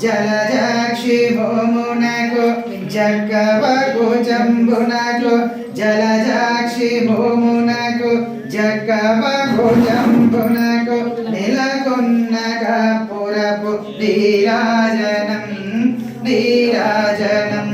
జలజాక్షి భూమునకు జగ్గవకు జంబునకు జలజాక్షి భూమునకు జగ్గవకు జంబునకు నెలకొన్న కపురపు నీరాజనం నీరాజనం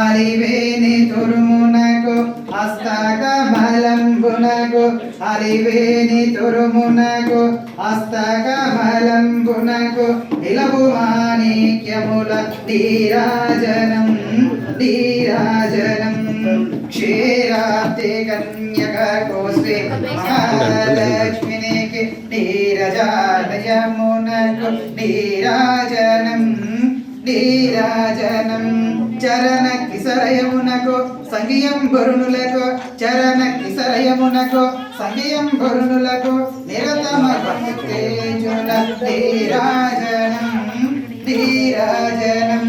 అలివేని తురుమునకు హస్తగా బలంబునకు అలివేని తురుమునగు హస్తక బలంబునకు నిలవు మాణిక్యముల నీరాజనం నీరాజనం. క్షీరాబ్ది కన్యక శ్రీ మహాలక్ష్మినికి నీరజాలయమునకు నీరాజనం నీరాజనం. చరణ కిసరయమునకు సంగియం బరుణులకు చరణ కిసరయమునకు సంగియం బరుణులకు నిరతమ భక్తేజుల ధీరాజనం ధీరాజనం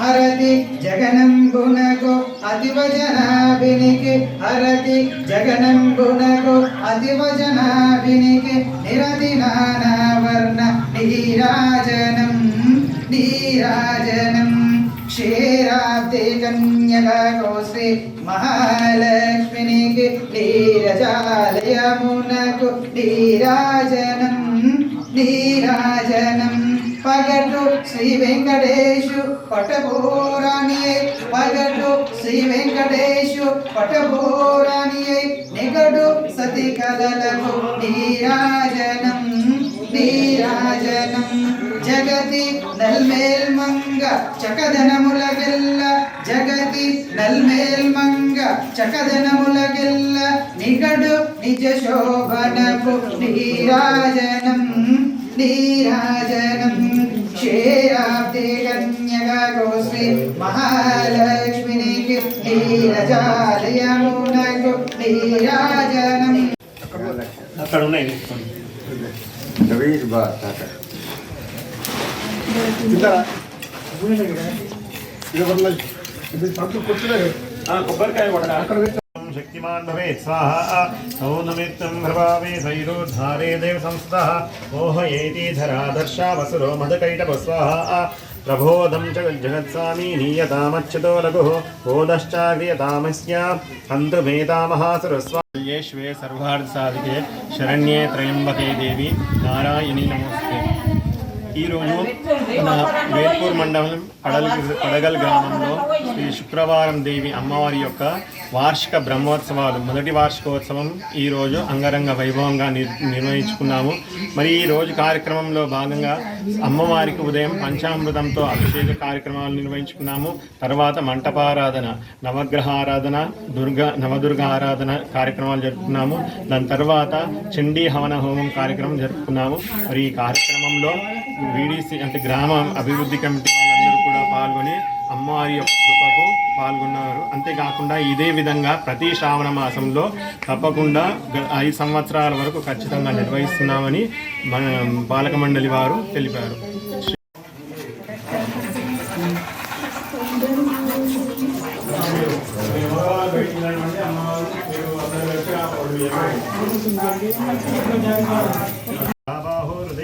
హరతి జగనం జగనంబునకు అతివజనాభినికి హరతి జగనం జగనంబునకు అతివజనాభినికి నిరతి నానావర్ణ నీరాజనం నీరాజనం. క్షీరాబ్ది కన్యకో శ్రీ మహాలక్ష్మినికి నీరజాలయమునకు నీరాజనం నీరాజనం. పగటు శ్రీ వెంకటేశు పటభూరాణి పగటు శ్రీ వెంకటేశు పటభూరాణి నిగడు సతి కలలకు నీరాజనం నీరాజనం. జగతి నల్మేల్ మంగ చకదనముల గెల్ల జగతి నల్మేల్ మంగ చకదనముల గెల్ల నిగడు నిజ శోభనపు నీరాజనం నీరాజనం. క్షీరాబ్ది కన్యగా గోశ్రీ మహాలక్ష్మినికి నీరజాలయమునకు నీరాజనం. అక్కడ ఉన్నాయి నవీన్ బా తాత ఆ, కొబ్బరికాయ కొట్టరా శక్తిమాన్ భవేత్ స్వాహ సౌనమిత్తం ప్రభావే సైరోద్ధారే దేవ సంస్థః మోహయేతి ధరాదర్శా వసురో మదకైటభ స్వాహ ప్రబోధం చ జగత్స్వామి నీయతామచ్యుతో లఘుః బోధశ్చాగ్రియతామస్య హంతు మేతామహాసురస్వాయేష్వే సర్వార్థ సాధికే శరణ్యే త్రయంబకే దేవి నారాయణి నమస్తే ఈరోజు మన వేల్పూర్ మండలం పడల్ పడగల్ గ్రామంలో శ్రీ శుక్రవారం దేవి అమ్మవారి యొక్క వార్షిక బ్రహ్మోత్సవాలు మొదటి వార్షికోత్సవం ఈరోజు అంగరంగ వైభవంగా నిర్వహించుకున్నాము. మరి ఈ రోజు కార్యక్రమంలో భాగంగా అమ్మవారికి ఉదయం పంచామృతంతో అభిషేక కార్యక్రమాలు నిర్వహించుకున్నాము. తర్వాత మంటపారాధన నవగ్రహ ఆరాధన దుర్గ నవదుర్గ ఆరాధన కార్యక్రమాలు జరుపుకున్నాము. దాని తర్వాత చండీ హవన హోమం కార్యక్రమం జరుపుకున్నాము. మరి ఈ కార్యక్రమంలో వీడిసి అంటే గ్రామ అభివృద్ధి కమిటీ వాళ్ళందరూ కూడా పాల్గొని అమ్మవారి యొక్క కృపకు పాల్గొన్నారు. అంతేకాకుండా ఇదే విధంగా ప్రతి శ్రావణ మాసంలో తప్పకుండా ఐదు సంవత్సరాల వరకు ఖచ్చితంగా నిర్వహిస్తున్నామని మన మండలి వారు తెలిపారు.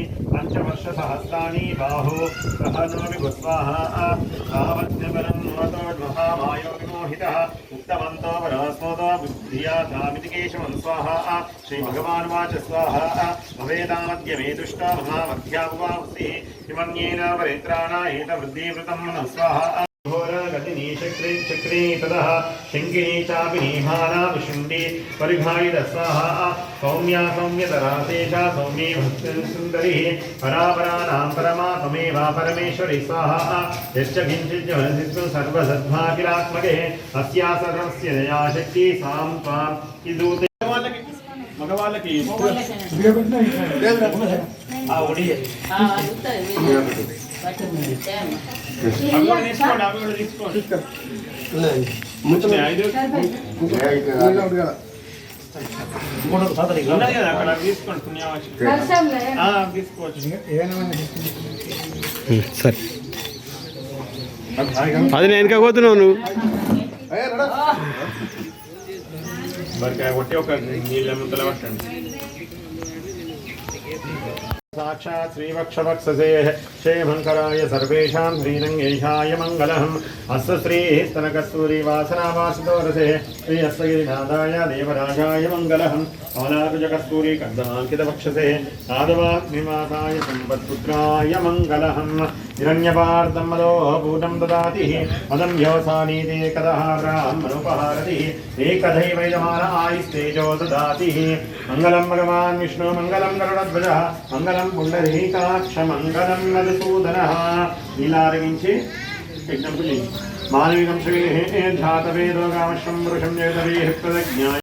पञ्चवर्षसहस्राणि बाहो प्रहनोमि गुस्वाहा तावद्यपरं नोतोर्महामायो विमोहितः उक्तवन्तो वरस्मोतो बुद्धिया तामिति केशवं स्वाहा श्रीभगवानुवाच स्वाहा भवेदामद्य मे दुष्टा महामध्यापुवांसिः किमन्येन वरेन्द्राणायेतवृद्धिवृतं मनः स्वाहा घोरगतिनी चक्रे चक्रे ततः शङ्किनी चापि नीमाना विशुण्डी परिघायितस्वाहा सौम्या सौम्यतरा शेषा सौम्ये भक्तिसुन्दरी। परापराणां परमा त्वमेवा परमेश्वरि स्वाहा। यश्च किञ्चिज्जनसिद्धं सर्वसद्भाकिलात्मके अस्या सर्वस्य दया शक्ति सां त्वां किदूते సరే అది నేను వెనక పోతున్నావు నువ్వు. ఒక నీళ్ళ ముద్దల పట్టండి. साक्षात् श्रीवक्षवक्षसेः क्षेमङ्कराय सर्वेषां श्रीरङ्गेशाय मङ्गलम्। अस्य श्रीस्तनकस्तूरी वासनावासतोरसेः श्री देवराजाय मङ्गलम्। पवनाकुजकस्तूरी वक्षसे आदवाग्निमाताय सम्पत्पुत्राय मङ्गलहम् हिरण्यपार्थं मदोहपूटं ददातिः। मदम योसानीति एकदहारामनुपहारतिः एकधैवैजमान आयुस्तेजो ददातिः। मङ्गलं भगवान विष्णु, मङ्गलं गरुडध्वजः। मङ्गलं पुण्डरीकाक्षमङ्गलं मधुसूदनः। लीलारगिञ्चि यज्ञं पुलिङ्गि मानविकं श्रीः धातवे दोगामश्वं जगतवे हृत्पदज्ञाय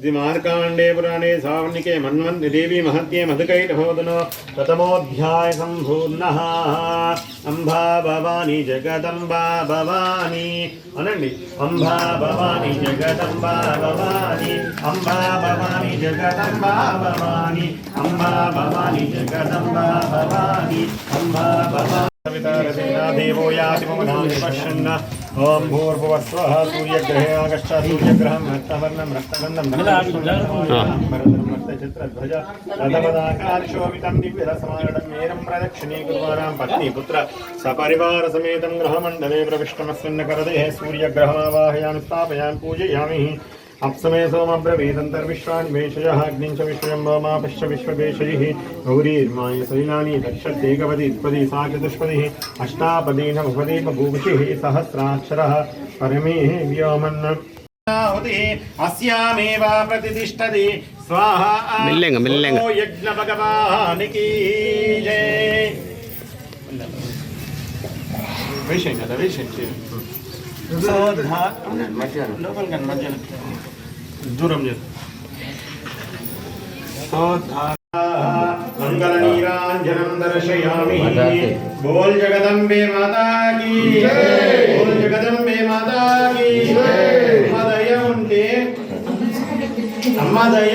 పురుషం జగదవీ ప్రజ్ఞాయే ఇది మార్కాండే పురాణే సావర్ణికే మన్వంతి దేవి మహత్యే మధుకైటహోదనో ప్రథమోऽధ్యాయ సంపూర్ణः అంబా భవాని జగదంబా భవాని అనండి అంబా భవాని జగదంబా భవాని అంబా భవాని జగదంబా భవాని అంబా భవాని జగదంబా देवो याति मम धाम पश्यन्न। पूजयामी भूर्भुवस्वः सूर्यग्रहे सूर्यग्रहं रक्तवर्णं, रक्तगन्धं प्रदक्षिणीकुर्वाणां पत्नीपुत्र। सपरिवारसमेतं करदेः सूर्यग्रहमावाहयामि स्थापयामि पूजयामि। అప్సమే సోమబ్రవీదంతర్విశ్వాని భేషజः అగ్నిం చ విశ్వయం భవమాపశ్చ విశ్వభేషజిः గౌరీర్మాయ శైలాని దక్షత్తేకపది ద్విపది సా చతుష్పదిः అష్టాపదీ నవపదీ బభూషిः సహస్రాక్షరः పరమే వ్యోమన్న అస్యామేవ ప్రతిష్టది స్వాహా మెల్లెంగా, మెల్లెంగా. ఓ యజ్ఞ భగవానికి జై వేసేయండి కదా వేసేయండి దూరం మంగళ నీరాంజనం దర్శయామి బోల్ జగదంబే మాతా కీ. బోల్ జగదంబే మాతా కీ. అమ్మ దయ ఉంటే అమ్మ దయ